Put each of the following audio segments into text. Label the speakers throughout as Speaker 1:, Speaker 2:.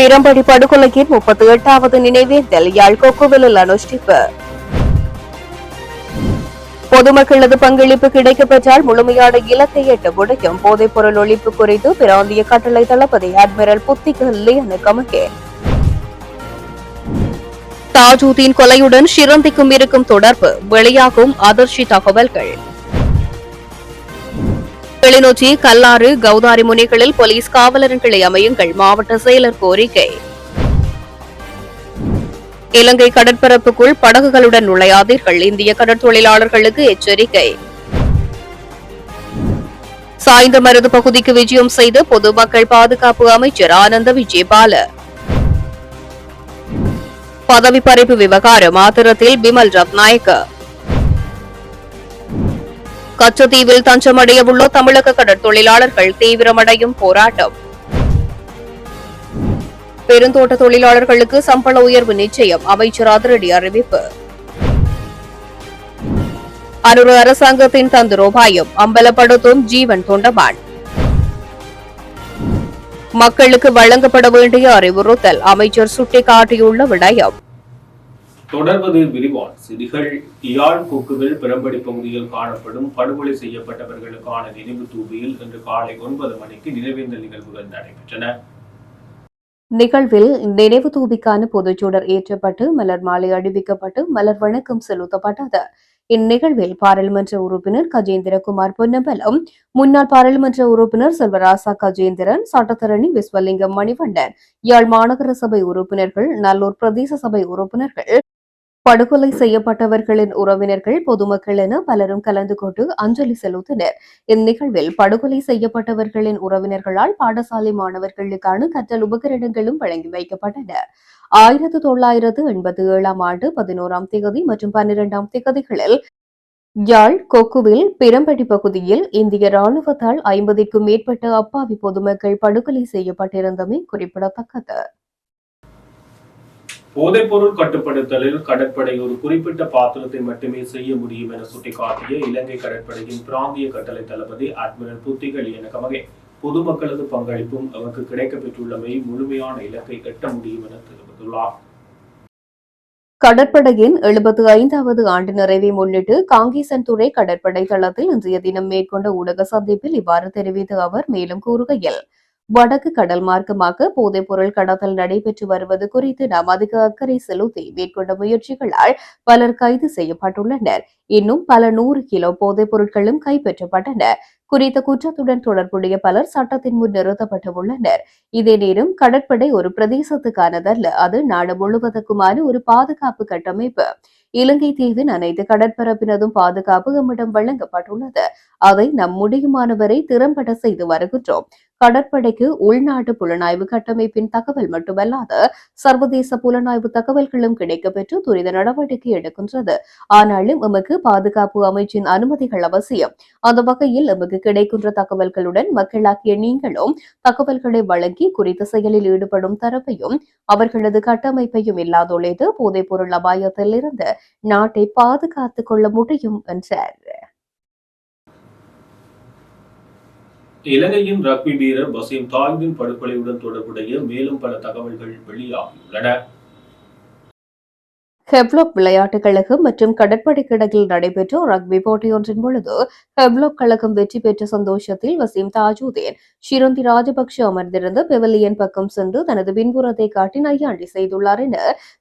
Speaker 1: பிரம்படி படுகொலையின் முப்பத்தி எட்டாவது நினைவேந்தல் யாழ் கொக்குவிலில் அனுஷ்டிப்பு பொதுமக்களது பங்களிப்பு கிடைக்கப்பெற்றால் முழுமையான இலக்கை எட்ட முடியும். போதைப்பொருள் ஒழிப்பு குறித்து பிராந்திய கட்டளை தளபதி அட்மிரல் புத்திக லியனு கமகே. தாஜூதீன் கொலையுடன் ஷிரந்திக்கும் இருக்கும் தொடர்பு வெளியாகும் அதிர்ச்சி தகவல்கள். கிளிநொச்சி கல்லாறு கௌதாரி முனைகளில் போலீஸ் காவலர்களை அமையுங்கள் மாவட்ட செயலர் கோரிக்கை. இலங்கை கடற்பரப்புக்குள் படகுகளுடன் நுழையாதீர்கள். இந்திய கடற்தொழிலாளர்களுக்கு எச்சரிக்கை. சாய்ந்த மருது பகுதிக்கு விஜயம் செய்த பொதுமக்கள் பாதுகாப்பு அமைச்சர் ஆனந்த விஜயபால. பதவி பறிப்பு விவகாரம் ஆத்திரத்தில் பிமல் ரத்நாயக்கர் கச்சத்தீவில் தஞ்சமடைய உள்ள தமிழக கடற்தொழிலாளர்கள் தீவிரமடையும் போராட்டம். பெருந்தோட்ட தொழிலாளர்களுக்கு சம்பள உயர்வு நிச்சயம் அமைச்சர் அதிரடி அறிவிப்பு. அருள் அரசாங்கத்தின் தந்திரோபாயம் அம்பலப்படுத்தும் ஜீவன் தொண்டமான். மக்களுக்கு வழங்கப்பட வேண்டிய அறிவுறுத்தல் அமைச்சர் சுட்டிக்காட்டியுள்ள விடயம்.
Speaker 2: தொடர்வது விரிவான செய்திகள் யாழ் கொக்குவில் பிரம்படி பகுதியில் காணப்படும் படுகொலை செய்யப்பட்டவர்களுக்கான நினைவு தூபியில் இன்று காலை ஒன்பது மணிக்கு நினைவேந்தல் நிகழ்வுகள் நடைபெற்றன.
Speaker 1: நிகழ்வில் நினைவு தூபிக்கான பொதுச்சூடர் ஏற்றப்பட்டு மலர் மாலை அணிவிக்கப்பட்டு மலர் வணக்கம் செலுத்தப்பட்டது. இந்நிகழ்வில் பாராளுமன்ற உறுப்பினர் கஜேந்திரகுமார் பொன்னம்பலம் முன்னாள் பாராளுமன்ற உறுப்பினர் செல்வராசா கஜேந்திரன் சட்டத்தரணி விஸ்வலிங்கம் மணிவண்ணன் யாழ் மாநகர சபை உறுப்பினர்கள் நல்லூர் பிரதேச சபை உறுப்பினர்கள் படுகொலை செய்யப்பட்டவர்களின் உறவினர்கள் பொதுமக்கள் என பலரும் கலந்து கொண்டு அஞ்சலி செலுத்தினர். இந்நிகழ்வில் படுகொலை செய்யப்பட்டவர்களின் உறவினர்களால் பாடசாலை மாணவர்களுக்கான கற்றல் உபகரணங்களும் வழங்கி வைக்கப்பட்டன. ஆயிரத்து தொள்ளாயிரத்து எண்பத்தி ஏழாம் ஆண்டு பதினோராம் திகதி மற்றும் பன்னிரெண்டாம் திகதிகளில் யாழ் கொக்குவில் பிரம்படி பகுதியில் இந்திய ராணுவத்தால் ஐம்பதிற்கும் மேற்பட்ட அப்பாவி பொதுமக்கள் படுகொலை செய்யப்பட்டிருந்தமை குறிப்பிடத்தக்கது.
Speaker 2: போதைப்பொருள் கட்டுப்படுத்தலில் கடற்படை ஒரு குறிப்பிட்ட பாத்திரத்தை மட்டுமே செய்ய முடியும் என சுட்டிக்காட்டிய இலங்கை கடற்படையின் பிராந்திய கட்டளை தளபதி அட்மிரல் புத்திகள் எனக்கமகே பொதுமக்களது பங்களிப்பும் அவருக்கு கிடைக்கப்பெற்றுள்ளமை முழுமையான இலக்கை எட்ட முடியும் என தெரிவித்துள்ளார்.
Speaker 1: கடற்படையின் எழுபத்து ஐந்தாவது ஆண்டு நிறைவை முன்னிட்டு காங்கேசன்துறை கடற்படை தளத்தில் இன்றைய தினம் மேற்கொண்ட ஊடக சந்திப்பில் இவ்வாறு தெரிவித்த அவர் மேலும் கூறுகையில் வடக்கு கடல் மார்க்கமாக போதைப்பொருள் கடத்தல் நடைபெற்று வருவது குறித்து நாம் அதிக அக்கறை செலுத்தி மேற்கொண்ட முயற்சிகளால் பலர் கைது செய்யப்பட்டுள்ளனர். இன்னும் பல நூறு கிலோ போதைப் பொருட்களும் கைப்பற்றப்பட்டன. குறித்த குற்றத்துடன் தொடர்புடைய பலர் சட்டத்தின் முன் நிறுத்தப்பட்டு உள்ளனர் இதே நேரம் கடற்படை ஒரு பிரதேசத்துக்கானதல்ல அது நாடு முழுவதற்குமான ஒரு பாதுகாப்பு கட்டமைப்பு. இலங்கை தீவின் அனைத்து கடற்பரப்பினதும் பாதுகாப்பு எம்மிடம் வழங்கப்பட்டுள்ளது. அதை நம் முடியுமானவரை திறம்பட செய்து வருகின்றோம். கடற்படைக்கு உள்நாட்டு புலனாய்வு கட்டமைப்பின் தகவல் மட்டுமல்லாது சர்வதேச புலனாய்வு தகவல்களும் கிடைக்கப்பெற்று துரித நடவடிக்கை எடுக்கின்றது. ஆனாலும் எமக்கு பாதுகாப்பு அமைச்சின் அனுமதிகள் அவசியம். அந்த வகையில் எமக்கு கிடைக்கின்ற தகவல்களுடன் மக்களாகிய நீங்களும் தகவல்களை வழங்கி குறித்த செயலில் ஈடுபடும் தரப்பையும் அவர்களது கட்டமைப்பையும் இல்லாதொழித்து போதைப் பொருள் அபாயத்தில் இருந்து நாட்டை பாதுகாத்துக் கொள்ள முடியும் என்றார்.
Speaker 2: இலங்கையின் ரக்பி வீரர் வசீம் தாயிபின் படுகொலையுடன் தொடர்புடைய மேலும் பல தகவல்கள் வெளியாகியுள்ளன.
Speaker 1: ஹெப்லாக் விளையாட்டுக் கழகம் மற்றும் கடற்படை கிடங்கில் நடைபெற்ற ரக்பி போட்டியொன்றின் பொழுது ஹெப்லாக் கழகம் வெற்றி பெற்ற சந்தோஷத்தில் வசீம் தாஜூதீன் ஷிரந்தி ராஜபக்ஷ அமர்ந்திருந்த பெவிலியன் பக்கம் சென்று தனது பின்புறத்தை காட்டி நையாண்டி செய்துள்ளார் என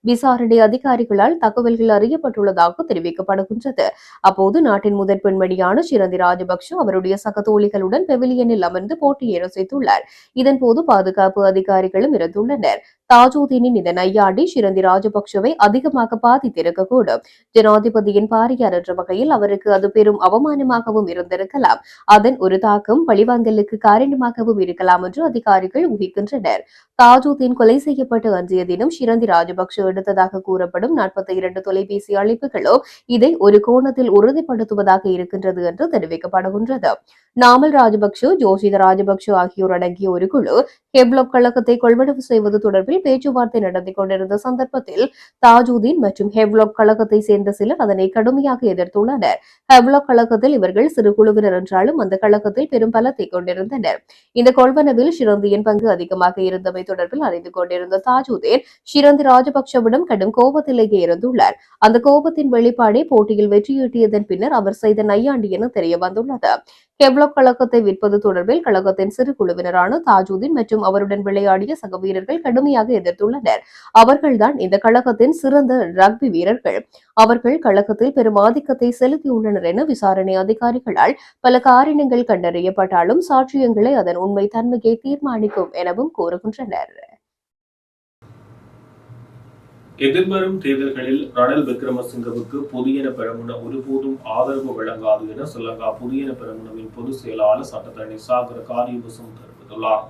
Speaker 1: விசாரணை அதிகாரிகளால் தகவல்கள் அறியப்பட்டுள்ளதாக தெரிவிக்கப்படுகின்றது. அப்போது நாட்டின் முதற் பெண்மணியான ஷிரந்தி ராஜபக்ஷ அவருடைய சகதோழிகளுடன் பெவிலியனில் அமர்ந்து போட்டியை ரசித்துள்ளார். இதன்போது பாதுகாப்பு அதிகாரிகளும் இருந்துள்ளனர். தாஜூதீனின் இந்த நையாண்டி ஷிரந்தி ராஜபக்ஷவை அதிகமாக பாதித்திருக்கக்கூடும். ஜனாதிபதியின் பாரியார் என்ற வகையில் அவருக்கு அது பெரும் அவமானமாகவும் இருந்திருக்கலாம். அதன் ஒரு தாக்கம் பழிவாங்கலுக்கு காரணமாகவும் இருக்கலாம் என்று அதிகாரிகள் ஊகிக்கின்றனர். தாஜூதீன் கொலை செய்யப்பட்ட அன்றைய தினம் ஷிரந்தி ராஜபக்ஷ எடுத்ததாக கூறப்படும் நாற்பத்தி இரண்டு தொலைபேசி அழைப்புகளோ இதை ஒரு கோணத்தில் உறுதிப்படுத்துவதாக இருக்கின்றது என்று தெரிவிக்கப்படுகின்றது. நாமல் ராஜபக்ஷ ஜோஷித ராஜபக்ஷ ஆகியோர் அடங்கிய ஒரு குழு ஹெப்லப் கழகத்தை கொள்வனவு செய்வது தொடர்பில் பேச்சுவார்த்தை நடத்தி கொண்டிருந்த சந்தர்ப்பத்தில் தாஜுதீன் மற்றும் ஹெவ்லாக் கழகத்தை சேர்ந்த சிலர் அதனை கடுமையாக எதிர்த்துள்ளனர். ஹெவ்லாக் கழகத்தில் இவர்கள் சிறு குழுவினர் என்றாலும் அந்த கழகத்தில் பெரும் பலத்தை கொண்டிருந்தனர். இந்த கொள்வனவில் ஷிரந்தியின் பங்கு அதிகமாக இருந்தமை தொடர்பில் அறிந்து கொண்டிருந்த தாஜுதீன் ஷிரந்தி ராஜபக்சவிடம் கடும் கோபத்திலேயே இருந்துள்ளார். அந்த கோபத்தின் வெளிப்பாடே போட்டியில் வெற்றியீட்டியதன் பின்னர் அவர் செய்த நையாண்டி என தெரிய வந்துள்ளது கெவ்லாக் கழகத்தை விற்பது தொடர்பில் கழகத்தின் சிறு குழுவினரான தாஜுதீன் மற்றும் அவருடன் விளையாடிய சக வீரர்கள் கடுமையாக எதிர்த்துள்ளனர். அவர்கள்தான் இந்த கழகத்தின் சிறந்த ரக்பி வீரர்கள். அவர்கள் கழகத்தில் பெரும் ஆதிக்கத்தை செலுத்தியுள்ளனர் என விசாரணை அதிகாரிகளால் பல காரணங்கள் கண்டறியப்பட்டாலும் சாட்சியங்களை அதன் உண்மை தன்மையை தீர்மானிக்கும் எனவும் கூறுகின்றனர்.
Speaker 2: எதிர்வரும் தேர்தல்களில் ரணில் விக்ரமசிங்கவுக்கு புதியன பெரமுன ஒருபோதும் ஆதரவு வழங்காது என ஸ்ரீலங்கா புதியன பெரமுனவின் பொதுச் செயலாளர் சட்டத்தரணி சாகர காரியவசம் தெரிவித்துள்ளார்.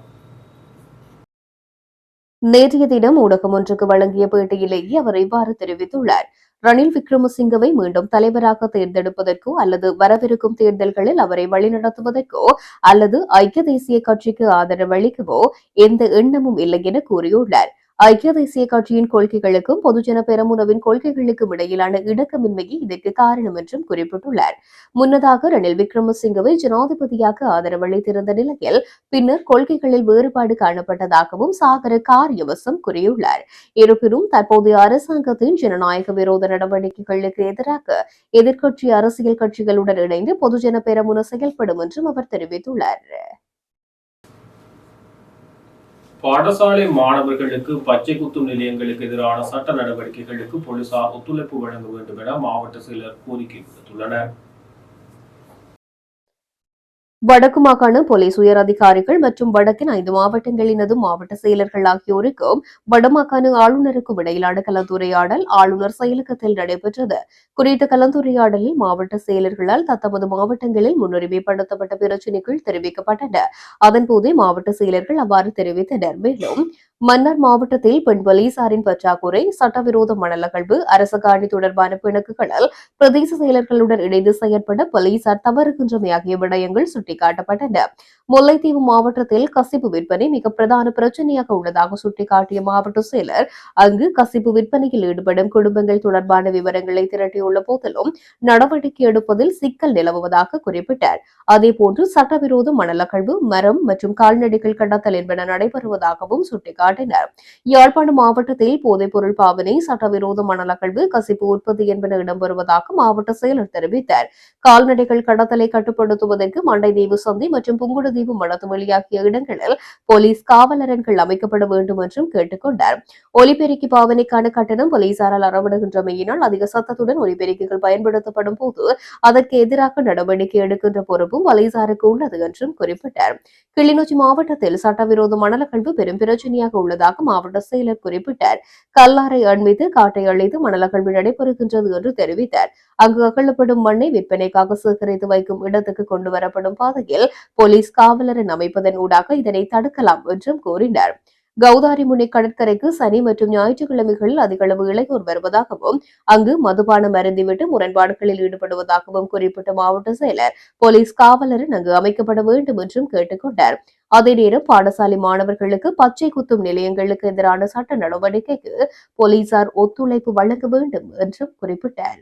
Speaker 1: நேற்றைய தினம் ஊடகம் ஒன்றுக்கு வழங்கிய பேட்டியிலேயே அவர் இவ்வாறு தெரிவித்துள்ளார். ரணில் விக்ரமசிங்கவை மீண்டும் தலைவராக தேர்ந்தெடுப்பதற்கோ அல்லது வரவிருக்கும் தேர்தல்களில் அவரை வழிநடத்துவதற்கோ அல்லது ஐக்கிய தேசிய கட்சிக்கு ஆதரவளிக்கவோ எந்த எண்ணமும் இல்லை என கூறியுள்ளார். ஐக்கிய தேசிய கட்சியின் கொள்கைகளுக்கும் பொதுஜன பெரமுனவின் கொள்கைகளுக்கும் இடையிலான இணக்கமின்மையே இதற்கு காரணம் என்றும் குறிப்பிட்டுள்ளார். முன்னதாக ரணில் விக்ரமசிங்கவை ஜனாதிபதியாக ஆதரவளித்திருந்த நிலையில் பின்னர் கொள்கைகளில் வேறுபாடு காணப்பட்டதாகவும் சாகர காரியவசம் கூறியுள்ளார். இருப்பினும் தற்போதைய அரசாங்கத்தின் ஜனநாயக விரோத நடவடிக்கைகளுக்கு எதிராக எதிர்க்கட்சி அரசியல் கட்சிகளுடன் இணைந்து பொதுஜன பெரமுன செயல்படும் என்றும் அவர் தெரிவித்துள்ளார்.
Speaker 2: பாடசாலை மாணவர்களுக்கு பச்சை குத்தும் நிலையங்களுக்கு எதிரான சட்ட நடவடிக்கைகளுக்கு போலீசார் ஒத்துழைப்பு வழங்க வேண்டும் என மாவட்ட செயலர் கோரிக்கை விடுத்துள்ளனர்.
Speaker 1: வடக்கு மாகாண போலீஸ் உயர் அதிகாரிகள் மற்றும் வடக்கின் ஐந்து மாவட்டங்களினது மாவட்ட செயலர்கள் ஆகியோருக்கும் வடமாகாண ஆளுநருக்கும் இடையிலான கலந்துரையாடல் ஆளுநர் செயலகத்தில் நடைபெற்றது. குறித்த கலந்துரையாடலில் மாவட்ட செயலர்களால் தத்தமது மாவட்டங்களில் முன்னுரிமைப்படுத்தப்பட்ட பிரச்சினைகள் தெரிவிக்கப்பட்டன. அதன்போதே மாவட்ட செயலர்கள் அவ்வாறு தெரிவித்தனர். மேலும் மன்னார் மாவட்டத்தில் பெண் போலீசாரின் பற்றாக்குறை சட்டவிரோத மணல் அகழ்வு அரச காணி தொடர்பான பிணக்குகளில் பிரதேச செயலர்களுடன் இணைந்து செயற்பட போலீசார் தவறுகின்றமை ஆகிய விடயங்கள் சுட்டிக்காட்டப்பட்டன முல்லைத்தீவு மாவட்டத்தில் கசிப்பு விற்பனை மிக பிரதான பிரச்சனையாக உள்ளதாக சுட்டிக்காட்டிய மாவட்ட செயலர் அங்கு கசிப்பு விற்பனையில் ஈடுபடும் குடும்பங்கள் தொடர்பான விவரங்களை திரட்டியுள்ள போதிலும் நடவடிக்கை எடுப்பதில் சிக்கல் நிலவுவதாக குறிப்பிட்டார். அதேபோன்று சட்டவிரோத மணலகழ்வு மரம் மற்றும் கால்நடைகள் கடத்தல் என்பன நடைபெறுவதாகவும் சுட்டிக்காட்டினர். யாழ்ப்பாண மாவட்டத்தில் போதைப்பொருள் பாவனை சட்டவிரோத மணலகழ்வு கசிப்பு உற்பத்தி என்பன இடம்பெறுவதாக மாவட்ட செயலர் தெரிவித்தார். கால்நடைகள் கடத்தலை கட்டுப்படுத்துவதற்கு மண்டை தீவு சந்தை மற்றும் புங்குடுதீவு மடத்துவெளி ஆகிய இடங்களில் போலீஸ் காவலரன்கள் அமைக்கப்பட வேண்டும் என்றும் கேட்டுக்கொண்டார். ஒலிபெருக்கி பாவனைக்கான கட்டணம் போலீசாரால் அறவிடுகின்றமையினால் அதிக சத்தத்துடன் ஒலிபெருக்கிகள் பயன்படுத்தப்படும் போது அதற்கு எதிராக நடவடிக்கை எடுக்கின்ற பொறுப்பும் போலீசாருக்கு உள்ளது என்றும் குறிப்பிட்டார். கிளிநொச்சி மாவட்டத்தில் சட்டவிரோத மணல கழிவு பெரும் பிரச்சனையாக உள்ளதாக மாவட்ட செயலர் குறிப்பிட்டார். கல்லாரை அண்மித்து காட்டை அழைத்து மணல கழிவு நடைபெறுகின்றது என்று தெரிவித்தார். அங்கு அகழப்படும் மண்ணை விற்பனைக்காக சேகரித்து வைக்கும் இடத்துக்கு கொண்டு வரப்படும் பாதையில் போலீஸ் காவலரின் அமைப்பதன் ஊடாக இதனை தடுக்கலாம் என்றும் கூறினார். கௌதாரிமுனை கடற்கரைக்கு சனி மற்றும் ஞாயிற்றுக்கிழமைகளில் அதிக அளவு இளையோர் வருவதாகவும் அங்கு மதுபானம் அருந்திவிட்டு முரண்பாடுகளில் ஈடுபடுவதாகவும் குறிப்பிட்ட மாவட்ட செயலர் போலீஸ் காவலரின் அங்கு அமைக்கப்பட வேண்டும் என்றும் கேட்டுக்கொண்டார் அதே நேரம் பாடசாலை மாணவர்களுக்கு பச்சை குத்தும் நிலையங்களுக்கு எதிரான சட்ட நடவடிக்கைக்கு போலீசார் ஒத்துழைப்பு வழங்க வேண்டும் என்றும் குறிப்பிட்டார்.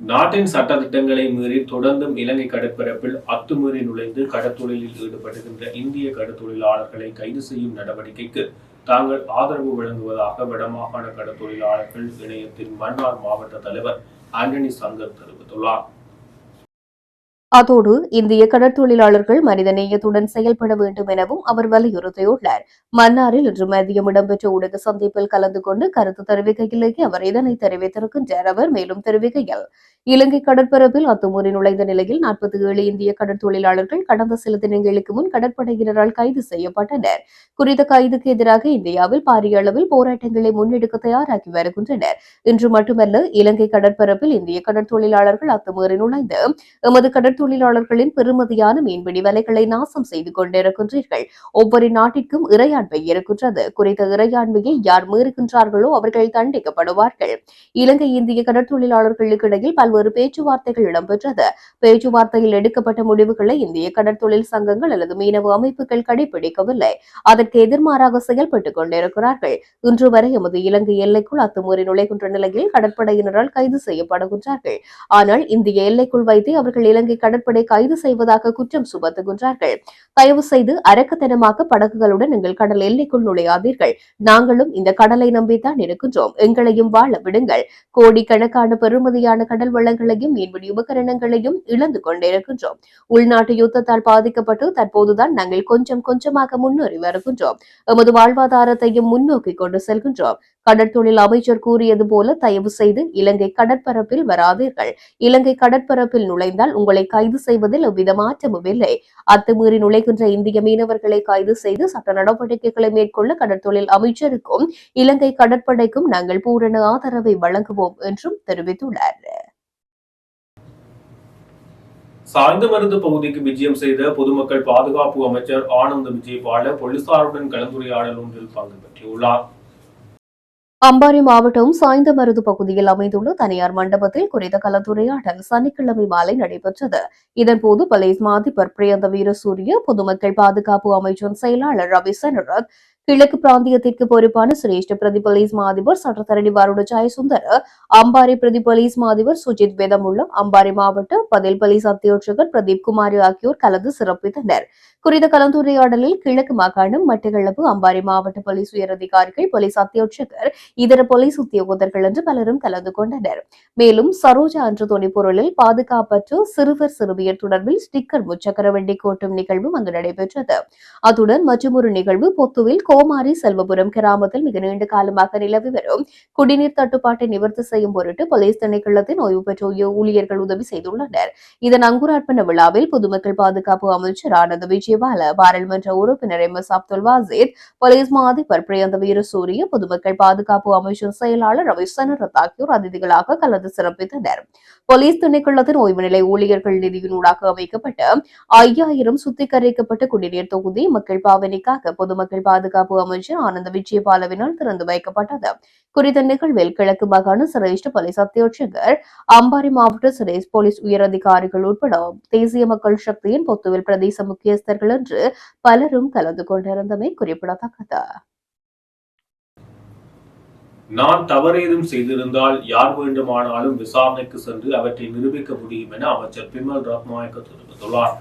Speaker 2: நாட்டின் சட்ட திட்டங்களை மீறி தொடர்ந்தும் இலங்கை கடற்பரப்பில் அத்துமீறி நுழைந்து கடற்தொழிலில் ஈடுபடுகின்ற இந்திய கடற்தொழிலாளர்களை கைது செய்யும் நடவடிக்கைக்கு தாங்கள் ஆதரவு வழங்குவதாக வடமாகாண கடற்தொழிலாளர்கள் இணையத்தின் மன்னார் மாவட்ட தலைவர் ஆண்டனி சங்கர் தெரிவித்துள்ளார்.
Speaker 1: அதோடு இந்திய கடற்தொழிலாளர்கள் மனிதநேயத்துடன் செயல்பட வேண்டும் எனவும் அவர் வலியுறுத்தியுள்ளார். மன்னாரில் இன்று மதியம் இடம்பெற்ற ஊடக சந்திப்பில் கலந்து கொண்டு கருத்து தெரிவிக்கையிலேயே அவர் இதனை தெரிவித்திருக்கின்றார். அவர் மேலும் தெரிவிக்கையில் இலங்கை கடற்பரப்பில் அத்துமுறை நுழைந்த நிலையில் நாற்பத்தி ஏழு இந்திய கடற்தொழிலாளர்கள் கடந்த சில தினங்களுக்கு முன் கடற்படையினரால் கைது செய்யப்பட்டனர். குறித்த கைதுக்கு எதிராக இந்தியாவில் பாரிய அளவில் போராட்டங்களை முன்னெடுக்க தயாராகி வருகின்றனர். இன்று மட்டுமல்ல இலங்கை கடற்பரப்பில் இந்திய கடற்தொழிலாளர்கள் அத்துமீறி நுழைந்து எமது கடற் தொழிலாளர்களின் பெருமதியான மீன்பிடி வலைகளை நாசம் செய்து கொண்டிருக்கின்றீர்கள். ஒவ்வொரு நாட்டிற்கும் இறையாண்மை இருக்கின்றது. குறித்த இறையாண்மையை யார் மீறுகின்றார்களோ அவர்கள் தண்டிக்கப்படுவார்கள். இலங்கை இந்திய கடற்தொழிலாளர்களுக்கு இடையில் பல்வேறு பேச்சுவார்த்தைகள் இடம்பெற்றது. பேச்சுவார்த்தையில் எடுக்கப்பட்ட முடிவுகளை இந்திய கடற்தொழில் சங்கங்கள் அல்லது மீனவ அமைப்புகள் கடைபிடிக்கவில்லை. அதற்கு எதிர்மாறாக செயல்பட்டுக் கொண்டிருக்கிறார்கள். இன்று வரை எமது இலங்கை எல்லைக்குள் அத்துமீறி நுழைகின்ற நிலையில் கடற்படையினரால் கைது செய்யப்படுகின்றார்கள். ஆனால் இந்திய எல்லைக்குள் வைத்து அவர்கள் இலங்கை கடற்படை கைது செய்வதாக குற்றம் சுமத்துகின்றார்கள். தயவு செய்து அரக்கத்தனமாக படகுகளுடன் எங்கள் கடல் எல்லைக்குள் நுழையாதீர்கள். நாங்களும் இந்த கடலை நம்பித்தான் இருக்கின்றோம். எங்களையும் வாழ விடுங்கள். கோடிக்கணக்கான பெருமதியான கடல் வளங்களையும் மீன்பிடி உபகரணங்களையும் இழந்து கொண்டிருக்கின்றோம். உள்நாட்டு யுத்தத்தால் பாதிக்கப்பட்டு தற்போதுதான் நாங்கள் கொஞ்சம் கொஞ்சமாக முன்னேறி வருகின்றோம். எமது வாழ்வாதாரத்தையும் முன்னோக்கி கொண்டு செல்கின்றோம். கடற்தொழில் அமைச்சர் கூறியது போல தயவு செய்து இலங்கை கடற்பரப்பில் வராதீர்கள். இலங்கை கடற்பரப்பில் நுழைந்தால் உங்களை கைது செய்வதில் எவ்வித மாற்றமும் இல்லை. அத்துமீறி நுழைகின்ற இந்திய மீனவர்களை கைது செய்து சட்ட நடவடிக்கைகளை மேற்கொள்ள கடற்தொழில் அமைச்சருக்கும் இலங்கை கடற்படைக்கும் நாங்கள் பூரண ஆதரவை வழங்குவோம் என்றும் தெரிவித்துள்ளார்.
Speaker 2: சாய்ந்தமருது பகுதிக்கு விஜயம் செய்த பொதுமக்கள் பாதுகாப்பு அமைச்சர் ஆனந்த் விஜயபால போலீசாருடன் கலந்துரையாடல் ஒன்றில் பங்கு பெற்றுள்ளார்.
Speaker 1: அம்பாறை மாவட்டம் சாய்ந்தமருது பகுதியில் அமைந்துள்ள தனியார் மண்டபத்தில் குறித்த கலந்துரையாடல் சனிக்கிழமை மாலை நடைபெற்றது. இதன்போது பலேஸ் மாதிபர் பிரியந்த வீரசூரிய பொதுமக்கள் பாதுகாப்பு அமைச்சின் செயலாளர் ரவி சனரத் கிழக்கு பிராந்தியத்திற்கு பொறுப்பான சிரேஷ்ட பிரதி போலீஸ் மாதிபர் சட்டத்தரணி வருட ஜெயசுந்தர் அம்பாரி பிரதி போலீஸ் மாதிபர் சுஜித் வேதமுள்ள அம்பாரி மாவட்ட பதில் போலீஸ் அத்தியட்சகர் பிரதீப் குமாரி ஆகியோர் கலந்து சிறப்பித்தனர். குறித்த கலந்துரையாடலில் கிழக்கு மாகாணம் மட்டக்களப்பு அம்பாரி மாவட்ட போலீஸ் உயரதிகாரிகள் போலீஸ் அத்தியட்சகர் இதர போலீஸ் உத்தியோகத்தர்கள் என்று பலரும் கலந்து கொண்டனர். மேலும் சரோஜா அன்று துணைப்பொருளில் பாதுகாப்பற்ற சிறுவர் சிறுமியர் தொடர்பில் ஸ்டிக்கர் முச்சக்கர வண்டி கோட்டும் நிகழ்வும் அங்கு நடைபெற்றது. அத்துடன் மற்றொரு நிகழ்வு பொத்துவில் கோமாரி செல்வபுரம் கிராமத்தில் மிக நீண்ட காலமாக நிலவி வரும். குடிநீர் தட்டுப்பாட்டை நிவர்த்தி செய்யும் பொருட்டு போலீஸ் திணைக்களத்தின் ஓய்வு பெற்ற ஊழியர்கள் உதவி செய்துள்ளனர். இதன் அங்குரார்ப்பண விழாவில் பொதுமக்கள் பாதுகாப்பு அமைச்சர் ஆனந்த் விஜயபால பாராளுமன்ற உறுப்பினர் M. S. Abdul Wasith police மாதிபர் Priyantha Weerasuriya பொதுமக்கள் பாதுகாப்பு அமைச்சர் செயலாளர் ரவி சனரத் ஆகியோர் அதிதிகளாக கலந்து சிறப்பித்தனர். போலீஸ் திணைக்களத்தின் ஓய்வு நிலை ஊழியர்கள் நிதியினூடாக அமைக்கப்பட்ட ஐயாயிரம் சுத்திகரிக்கப்பட்ட குடிநீர் தொகுதி மக்கள் பாவனைக்காக பொதுமக்கள் பாதுகாப்பு பாதுகாப்பு அமைச்சர் ஆனந்த விஜயபாலவினால் திறந்து வைக்கப்பட்டது. குறித்த நிகழ்வில் கிழக்கு மாகாண சிரேஷ்ட போலீஸ் அத்தியட்சகர் அம்பாரி மாவட்ட சிரேஷ் போலீஸ் உயரதிகாரிகள் உட்பட தேசிய மக்கள் சக்தியின் பொத்துவில் பிரதேச முக்கியஸ்தர்கள் என்று பலரும் கலந்து கொண்டிருந்தமை குறிப்பிடத்தக்கது.
Speaker 2: நான் தவறேதும் செய்திருந்தால் யார் வேண்டுமானாலும் விசாரணைக்கு சென்று அவற்றை நிரூபிக்க முடியும் என அமைச்சர் பிமல் ரத்நாயக்க தெரிவித்துள்ளார்.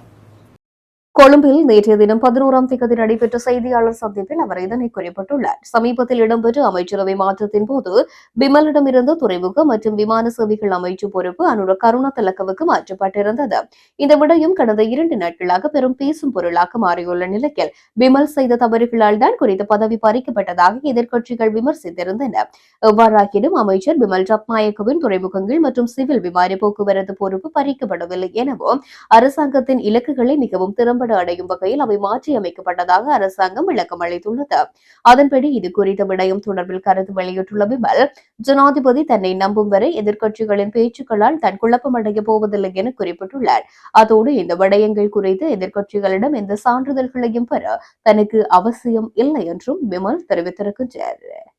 Speaker 1: கொழும்பில் நேற்றைய தினம் பதினோராம் திகதி நடைபெற்ற செய்தியாளர் சந்திப்பில் அவர் இதனை குறிப்பிட்டுள்ளார். சமீபத்தில் இடம்பெற்ற அமைச்சரவை மாற்றத்தின் போது பிமலிடமிருந்து துறைமுக மற்றும் விமான சேவைகள் அமைச்சு பொறுப்பு அனுர கருணா திலக்கவுக்கு மாற்றப்பட்டிருந்தது. இந்த விடயம் கடந்த இரண்டு நாட்களாக பெரும் பேசும் பொருளாக மாறியுள்ள நிலையில் பிமல் செய்த தவறுகளால் தான் குறித்த பதவி பறிக்கப்பட்டதாக எதிர்க்கட்சிகள் விமர்சித்திருந்தன. எவ்வாறாகினும் அமைச்சர் பிமல் ரத்நாயக்கவின் துறைமுகங்கள் மற்றும் சிவில் விமான போக்குவரத்து பொறுப்பு பறிக்கப்படவில்லை எனவும் அரசாங்கத்தின் இலக்குகளை மிகவும் திறம்பட அடையும் வகையில் அவை மாற்றியமைக்கப்பட்டதாக அரசாங்கம் விளக்கம் அளித்துள்ளது. அதன்படி இது குறித்த விடயம் தொடர்பில் கருத்து வெளியிட்டுள்ள விமல் ஜனாதிபதி தன்னை நம்பும் வரை எதிர்க்கட்சிகளின் பேச்சுக்களால் தன் குழப்பமடைய போவதில்லை என குறிப்பிட்டுள்ளார். அதோடு இந்த விடயங்கள் குறித்து எதிர்க்கட்சிகளிடம் எந்த சான்றிதழ்களையும் பெற தனக்கு அவசியம் இல்லை என்றும் விமல் தெரிவித்திருக்கின்றார்.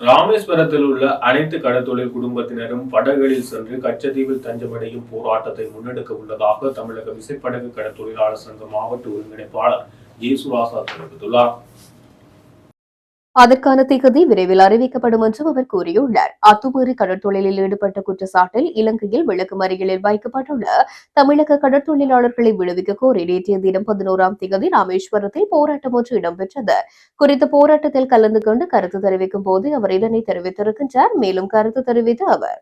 Speaker 2: ராமேஸ்வரத்தில் உள்ள அனைத்து கடற்தொழில் குடும்பத்தினரும் படகுகளில் சென்று கச்சத்தீவில் தஞ்சமடையும் போராட்டத்தை முன்னெடுக்க உள்ளதாக தமிழக விசைப்படகு கடற்தொழிலாளர் சங்க மாவட்ட ஒருங்கிணைப்பாளர் ஜேசுராசா தெரிவித்துள்ளார்.
Speaker 1: அதற்கான திகதி விரைவில் அறிவிக்கப்படும் என்றும் அவர் கூறியுள்ளார். அத்துமீறி கடற்தொழிலில் ஈடுபட்ட குற்றச்சாட்டில் இலங்கையில் விளக்கு மறியலில் வைக்கப்பட்டுள்ள தமிழக கடற்தொழிலாளர்களை விடுவிக்க கோரி நேற்றைய தினம் பதினோராம் தேதி ராமேஸ்வரத்தில் போராட்டம் ஒன்று இடம்பெற்றது. குறித்த போராட்டத்தில் கலந்து கொண்டு கருத்து தெரிவிக்கும் போது அவர் இதனை தெரிவித்திருக்கின்றார். மேலும் கருத்து தெரிவித்த அவர்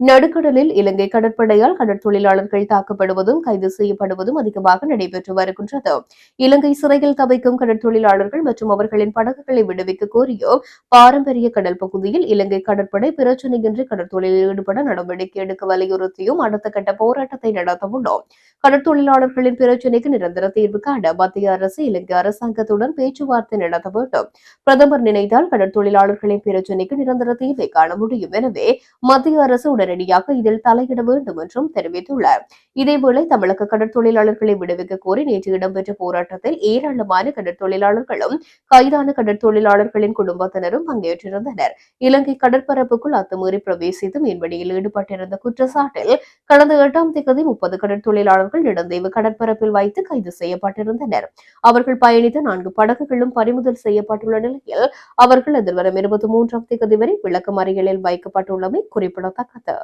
Speaker 1: நடுக்கடலில் இலங்கை கடற்படையால் கடற்தொழிலாளர்கள் தாக்கப்படுவதும் கைது செய்யப்படுவதும் அதிகமாக நடைபெற்று வருகின்றது. இலங்கை சிறையில் தவிக்கும் கடற்தொழிலாளர்கள் மற்றும் அவர்களின் படகுகளை விடுவிக்க கோரியோ பாரம்பரிய கடல் பகுதியில் இலங்கை கடற்படை பிரச்சினையின்றி கடற்தொழிலில் ஈடுபட நடவடிக்கை எடுக்க வலியுறுத்தியும் அடுத்த கட்ட போராட்டத்தை நடத்த உள்ளோம் கடற்தொழிலாளர்களின் பிரச்சினைக்கு நிரந்தர தீர்வு காண மத்திய அரசு இலங்கை அரசாங்கத்துடன் பேச்சுவார்த்தை நடத்த வேண்டும். பிரதமர் நினைத்தால் கடற்தொழிலாளர்களின் பிரச்சினைக்கு நிரந்தர தீர்வை காண முடியும். எனவே மத்திய அரசு உடனே உடனடியாக இதில் தலையிட வேண்டும் என்றும் தெரிவித்துள்ளார். இதேவேளை தமிழக கடற்தொழிலாளர்களை விடுவிக்க கோரி நேற்று இடம்பெற்ற போராட்டத்தில் ஏராளமான கடற்தொழிலாளர்களும் கைதான கடற்தொழிலாளர்களின் குடும்பத்தினரும் பங்கேற்றிருந்தனர். இலங்கை கடற்பரப்புக்குள் அத்துமீறி பிரவேசித்து மீன்பிடியில் ஈடுபட்டிருந்த குற்றச்சாட்டில் கடந்த எட்டாம் தேதி முப்பது கடற்தொழிலாளர்கள் நெடுந்தீவு கடற்பரப்பில் வைத்து கைது செய்யப்பட்டிருந்தனர். அவர்கள் பயணித்த நான்கு படகுகளும் பறிமுதல் செய்யப்பட்டுள்ள நிலையில் அவர்கள் எதிர்வரும் இருபத்தி மூன்றாம் தேதி வரை விளக்கமறியலில் வைக்கப்பட்டுள்ளமை குறிப்பிடத்தக்கது.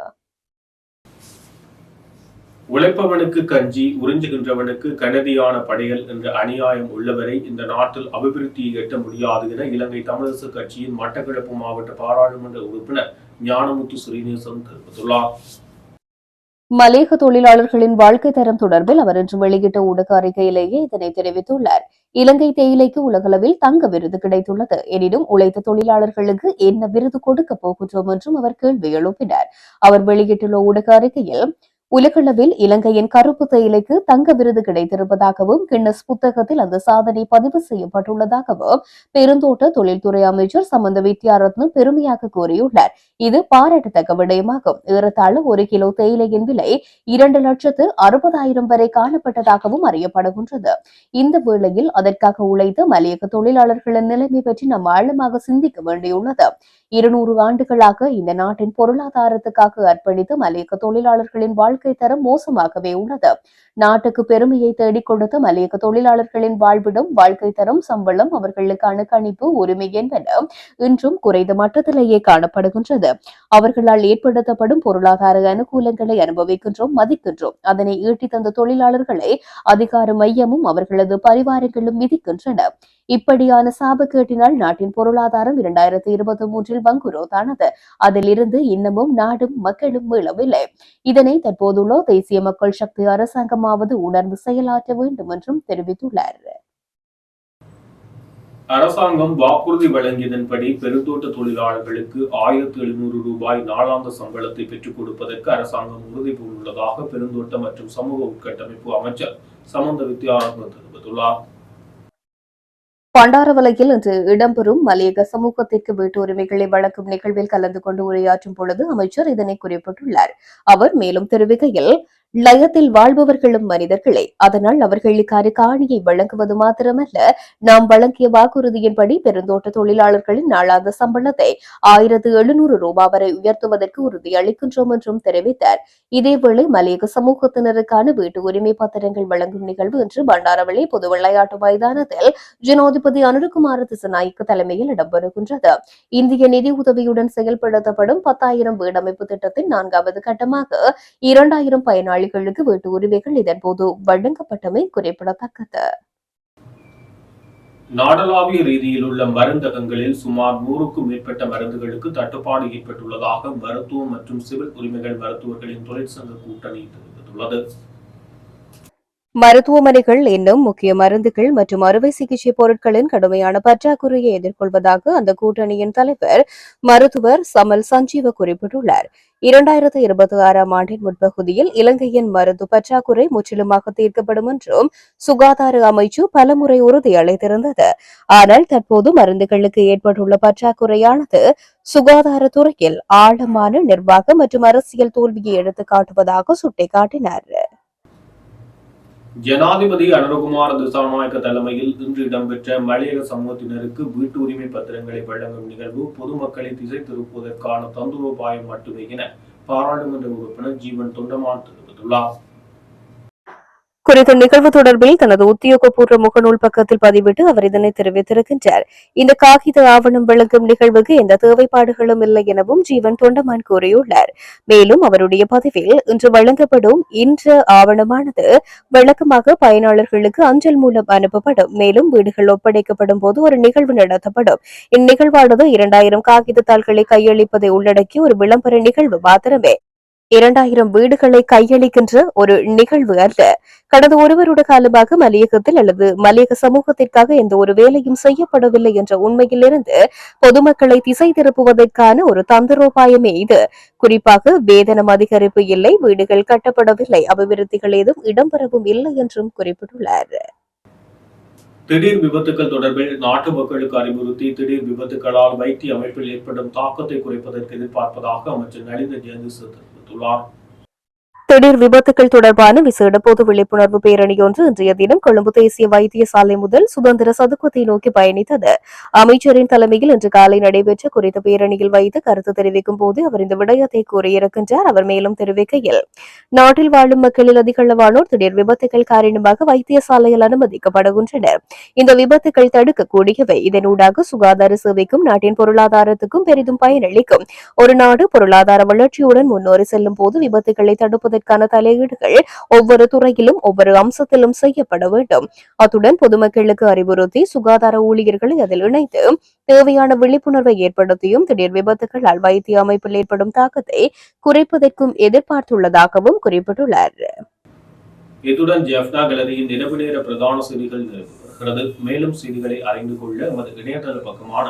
Speaker 2: உழைப்பவனுக்கு கஞ்சி உறிஞ்சுகின்றவனுக்கு கனதியான படையல் என்ற அநியாயம் உள்ளவரை இந்த நாட்டில் அபிவிருத்தியை எட்ட முடியாது என இலங்கை தமிழரசு கட்சியின் மட்டக்கிழப்பு மாவட்ட பாராளுமன்ற உறுப்பினர் ஞானமுத்து ஸ்ரீநேசன் தெரிவித்துள்ளார்.
Speaker 1: மலேக தொழிலாளர்களின் வாழ்க்கை தரம் தொடர்பில் அவர் இன்று வெளியிட்ட ஊடக அறிக்கையிலேயே இதனை தெரிவித்துள்ளார். இலங்கை தேயிலைக்கு உலகளவில் தங்க விருது கிடைத்துள்ளது. எனினும் உழைத்த தொழிலாளர்களுக்கு என்ன விருது கொடுக்க போகின்றோம் என்றும் அவர் கேள்வி எழுப்பினார். அவர் வெளியிட்டுள்ள ஊடக அறிக்கையில் உலகளவில் இலங்கையின் கருப்பு தேயிலைக்கு தங்க விருது கிடைத்திருப்பதாகவும் கின்னஸ் புத்தகத்தில் அந்த சாதனை பதிவு செய்யப்பட்டுள்ளதாகவும் பெருந்தோட்ட தொழில்துறை அமைச்சர் சம்பந்த வித்யாரத்னம் பெருமையாக கூறியுள்ளார். இது பாராட்டத்தக்க விடயமாகும். ஏறத்தாழ ஒரு கிலோ தேயிலையின் விலை இரண்டு லட்சத்து அறுபதாயிரம் வரை காணப்பட்டதாகவும் அறியப்படுகின்றது. இந்த வேளையில் அதற்காக உழைத்த மலையக தொழிலாளர்களின் நிலைமை பற்றி நாம் ஆழமாக சிந்திக்க வேண்டியுள்ளது. இருநூறு ஆண்டுகளாக இந்த நாட்டின் பொருளாதாரத்துக்காக அர்ப்பணித்து மலையக தொழிலாளர்களின் வாழ்க்கை தரம் மோசமாகவே உள்ளது. நாட்டுக்கு பெருமையை தேடிக் கொடுத்த மலையக தொழிலாளர்களின் வாழ்விடம் வாழ்க்கை தரம் சம்பளம் அவர்களுக்கான கணிப்பு உரிமை என்பன இன்றும் குறைந்த மட்டத்திலேயே காணப்படுகின்றது. அவர்களால் ஏற்படுத்தப்படும் பொருளாதார அனுகூலங்களை அனுபவிக்கின்றோம் மதிக்கின்றோம். அதனை ஈட்டி தந்த தொழிலாளர்களை அதிகார மையமும் அவர்களது பரிவாரங்களும் விதிக்கின்றன இப்படியான சாபக்கேட்டினால் நாட்டின் பொருளாதாரம் இரண்டாயிரத்தி இருபத்தி மூன்றில் வங்குரோதானது. அதிலிருந்து இன்னமும் நாடும் மக்களும் மீளவில்லை. இதனை தற்போதுள்ள தேசிய மக்கள் சக்தி அரசாங்கமாவது உணர்ந்து செயலாற்ற வேண்டும் என்றும் தெரிவித்துள்ளார்.
Speaker 2: அரசாங்கம் வாக்குறுதி வழங்கியதன்படி பெருந்தோட்ட தொழிலாளர்களுக்கு ஆயிரத்தி எழுநூறு ரூபாய் நாளாந்த சம்பளத்தை பெற்றுக் கொடுப்பதற்கு அரசாங்கம் உறுதி பூண்டுள்ளதாக பெருந்தோட்ட மற்றும் சமூக உட்கட்டமைப்பு அமைச்சர் சமந்த வித்யாரத்ன தெரிவித்துள்ளார்.
Speaker 1: பண்டாரவலையில் இன்று இடம்பெறும் மலையக சமூகத்திற்கு வீட்டு உரிமைகளை வழங்கும் நிகழ்வில் கலந்து கொண்டு உரையாற்றும் பொழுது அமைச்சர் இதனை குறிப்பிட்டுள்ளார். அவர் மேலும் தெரிவிக்கையில் லயத்தில் வாழ்பவர்களும் மனிதர்களே அதனால் அவர்களுக்கான காணியை வழங்குவது மாத்திரமல்ல நாம் வழங்கிய வாக்குறுதியின்படி பெருந்தோட்ட தொழிலாளர்களின் நாளாந்த சம்பளத்தை ஆயிரத்து எழுநூறு ரூபாய் வரை உயர்த்துவதற்கு உறுதியளிக்கின்றோம் என்றும் தெரிவித்தார். இதேவேளை மலையக சமூகத்தினருக்கான வீட்டு உரிமை பத்திரங்கள் வழங்கும் நிகழ்வு இன்று பண்டாரவளை பொது விளையாட்டு மைதானத்தில் ஜனாதிபதி அனுருகுமார திசநாயக்க தலைமையில் இடம்பெறுகின்றது. இந்திய நிதி உதவியுடன் செயல்படுத்தப்படும் பத்தாயிரம் வீடமைப்பு திட்டத்தின் நான்காவது கட்டமாக இரண்டாயிரம் பயனாளிகளுக்கு வீட்டு உரிமைகள் இதன்போது வழங்கப்பட்டமை குறிப்பிடத்தக்கது.
Speaker 2: நாடளாவிய ரீதியில் உள்ள மருந்தகங்களில் சுமார் நூறுக்கும் மேற்பட்ட மருந்துகளுக்கு தட்டுப்பாடு ஏற்பட்டுள்ளதாக மருத்துவம் மற்றும் சிவில் உரிமைகள் மருத்துவர்களின் தொழிற்சங்க கூட்டணி தெரிவித்துள்ளது.
Speaker 1: மருத்துவமனைகள் இன்னும் முக்கிய மருந்துகள் மற்றும் அறுவை சிகிச்சை பொருட்களின் கடுமையான பற்றாக்குறையை எதிர்கொள்வதாக அந்த கூட்டணியின் தலைவர் மருத்துவர் சமல் சஞ்சீவ குறிப்பிட்டுள்ளார். இரண்டாயிரத்து இருபத்தி ஆறாம் ஆண்டின் முற்பகுதியில் இலங்கையின் மருந்து பற்றாக்குறை முற்றிலுமாக தீர்க்கப்படும் என்றும் சுகாதார அமைச்சு பலமுறை உறுதியளித்திருந்தது ஆனால் தற்போது மருந்துகளுக்கு ஏற்பட்டுள்ள பற்றாக்குறையானது சுகாதாரத்துறையில் ஆழமான நிர்வாக மற்றும் அரசியல் தோல்வியை எடுத்துக்காட்டுவதாக சுட்டிக்காட்டினார்.
Speaker 2: ஜனாதிபதி அனுரகுமார் திசாநாயக்க தலைமையில் இன்று இடம்பெற்ற மலையக சமூகத்தினருக்கு வீட்டு உரிமை பத்திரங்களை வழங்கும் நிகழ்வு பொதுமக்களை திசை திருப்புவதற்கான தந்துரோபாயம் மட்டுமே என பாராளுமன்ற உறுப்பினர் ஜீவன் தொண்டமான் தெரிவித்துள்ளார்.
Speaker 1: குறித்த நிகழ்வு தொடர்பில் தனது உத்தியோகபூர்வ முகநூல் பக்கத்தில் பதிவிட்டு அவர் இதனை தெரிவித்திருக்கின்றார். இந்த காகித ஆவணம் விளக்கும் நிகழ்வுக்கு எந்த தேவைப்பாடுகளும் இல்லை எனவும் ஜீவன் தொண்டமான் கூறியுள்ளார். மேலும் அவருடைய பதிவில் இன்று வழங்கப்படும் இன்று ஆவணமானது விளக்கமாக பயனாளர்களுக்கு அஞ்சல் மூலம் அனுப்பப்படும். மேலும் வீடுகள் ஒப்படைக்கப்படும் போது ஒரு நிகழ்வு நடத்தப்படும். இந்நிகழ்வானது இரண்டாயிரம் காகித தாள்களை கையளிப்பதை உள்ளடக்கிய ஒரு விளம்பர நிகழ்வு மாத்திரமே. இரண்டாயிரம் வீடுகளை கையளிக்கின்ற ஒரு நிகழ்வு அல்ல. கடந்த ஒரு வருட காலமாக மலையகத்தில் அல்லது மலையக சமூகத்திற்காக எந்த ஒரு வேலையும் செய்யப்படவில்லை என்ற உண்மையிலிருந்து பொதுமக்களை திசை திருப்புவதற்கான ஒரு தந்திரோபாயமே இது. குறிப்பாக வேதனம் அதிகரிப்பு இல்லை வீடுகள் கட்டப்படவில்லை அபிவிருத்திகள் ஏதும் இடம்பெறவும் இல்லை என்றும் குறிப்பிட்டுள்ளார்.
Speaker 2: திடீர் விபத்துக்கள் தொடர்பில் நாட்டு மக்களுக்கு அறிவுறுத்தி திடீர் விபத்துகளால் வைத்திய அமைப்பில் ஏற்படும் தாக்கத்தை குறைப்பதற்கு எதிர்பார்ப்பதாக அமைச்சர் நளிந்த ஜெயதிச தெரிவித்துள்ளார்.
Speaker 1: திடீர் விபத்துகள் தொடர்பான விசேட பொது விழிப்புணர்வு பேரணி ஒன்று இன்றைய தினம் கொழும்பு தேசிய வைத்தியசாலை முதல் சுதந்திர சதுக்கத்தை நோக்கி பயணித்தது. அமைச்சரின் தலைமையில் இன்று காலை நடைபெற்ற குறித்த பேரணியில் வைத்து கருத்து தெரிவிக்கும் போது அவர் இந்த விடயத்தை கூறியிருக்கின்றார். அவர் மேலும் தெரிவிக்கையில் நாட்டில் வாழும் மக்களில் அதிகளவானோர் திடீர் விபத்துகள் காரணமாக வைத்தியசாலையில் அனுமதிக்கப்படுகின்றனர். இந்த விபத்துகள் தடுக்கக்கூடியவை. இதனூடாக சுகாதார சேவைக்கும் நாட்டின் பொருளாதாரத்துக்கும் பெரிதும் பயனளிக்கும். ஒரு நாடு பொருளாதார வளர்ச்சியுடன் முன்னோறி செல்லும் போது விபத்துகளை தடுப்பது அதற்கான தலையீடுகள் ஒவ்வொரு துறையிலும் ஒவ்வொரு அம்சத்திலும் செய்யப்பட வேண்டும். அத்துடன் பொதுமக்களுக்கு அறிவுறுத்தி சுகாதார ஊழியர்களை அதில் இணைத்து தேவையான விழிப்புணர்வை ஏற்படுத்தியும் திடீர் விபத்துகளால் வைத்திய அமைப்பில் ஏற்படும் தாக்கத்தை குறைப்பதற்கும் எதிர்பார்த்துள்ளதாகவும் குறிப்பிட்டுள்ளார்.
Speaker 2: இத்துடன் ஜெஃப்னா கேலரியின் இரவு நேர பிரதான செய்திகள் நிறைவு மேலும் செய்திகளை அறிந்து கொள்ள எமது இணையதள பக்கமான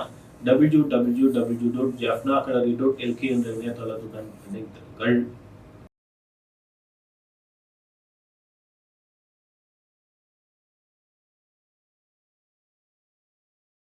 Speaker 2: W W W dot Jaffna gallery dot LK என்ற இணையதளத்துடன் இணைந்திருங்கள்.